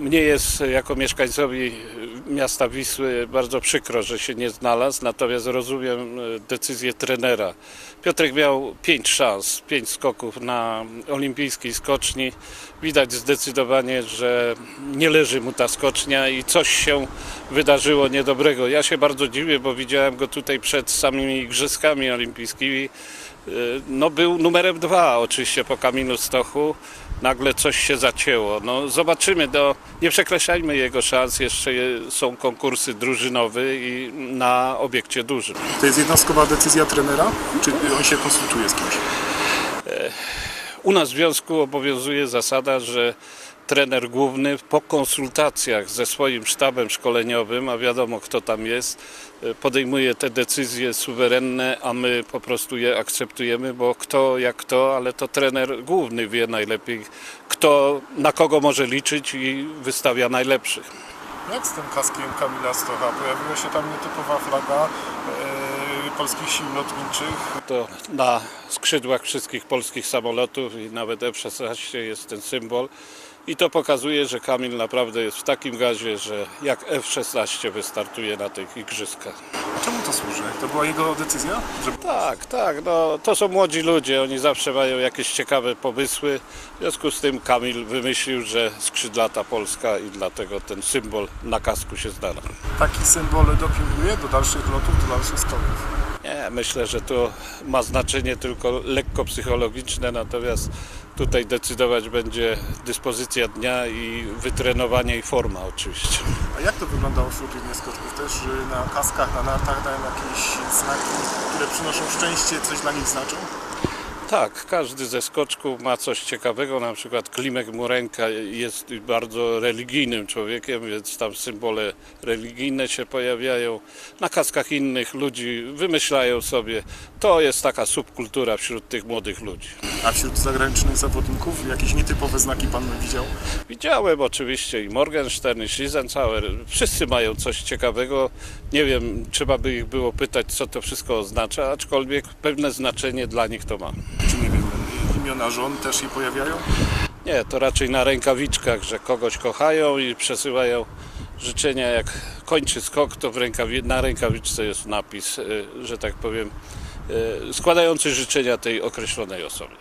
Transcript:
Mnie jest jako mieszkańcowi miasta Wisły bardzo przykro, że się nie znalazł, natomiast rozumiem e, decyzję trenera. Piotrek miał pięć szans, pięć skoków na olimpijskiej skoczni. Widać zdecydowanie, że nie leży mu ta skocznia i coś się wydarzyło niedobrego. Ja się bardzo dziwię, bo widziałem go tutaj przed samymi igrzyskami olimpijskimi. E, No był numerem dwa oczywiście po Kamilu Stochu. Nagle coś się zacięło. No zobaczymy, no, nie przekreślajmy jego szans. Jeszcze je- są konkursy drużynowe i na obiekcie dużym. To jest jednostkowa decyzja trenera? Czy on się konsultuje z kimś? U nas w związku obowiązuje zasada, że trener główny po konsultacjach ze swoim sztabem szkoleniowym, a wiadomo kto tam jest, e, podejmuje te decyzje suwerenne, a my po prostu je akceptujemy, bo kto jak kto, ale to trener główny wie najlepiej, kto na kogo może liczyć i wystawia najlepszych. Jak z tym kaskiem Kamila Stocha? Pojawiła się tam nietypowa flaga e, polskich sił lotniczych. To na skrzydłach wszystkich polskich samolotów i nawet F-16 jest ten symbol. I to pokazuje, że Kamil naprawdę jest w takim gazie, że jak F-16 wystartuje na tych igrzyskach. A czemu to służy? To była jego decyzja? Żeby... Tak, tak, no to są młodzi ludzie, oni zawsze mają jakieś ciekawe pomysły. W związku z tym Kamil wymyślił, że skrzydlata Polska i dlatego ten symbol na kasku się znalazł. Taki symbol dopinguje do dalszych lotów, do dalszych skoków. Nie, myślę, że to ma znaczenie tylko lekko psychologiczne, natomiast tutaj decydować będzie dyspozycja dnia i wytrenowanie i forma oczywiście. A jak to wyglądało wśród innych skoczków? Też y, na kaskach, na nartach dają jakieś znaki, które przynoszą szczęście, coś dla nich znaczą? Tak, każdy ze skoczków ma coś ciekawego, na przykład Klimek Murenka jest bardzo religijnym człowiekiem, więc tam symbole religijne się pojawiają. Na kaskach innych ludzi wymyślają sobie. To jest taka subkultura wśród tych młodych ludzi. A wśród zagranicznych zawodników jakieś nietypowe znaki pan widział? Widziałem oczywiście i Morgenstern, i Schlesenzauer. Wszyscy mają coś ciekawego. Nie wiem, trzeba by ich było pytać, co to wszystko oznacza, aczkolwiek pewne znaczenie dla nich to ma. Czy nie wiem, imiona żon też się pojawiają? Nie, to raczej na rękawiczkach, że kogoś kochają i przesyłają życzenia. Jak kończy skok, to rękawi- na rękawiczce jest napis, y, że tak powiem, y, składający życzenia tej określonej osobie.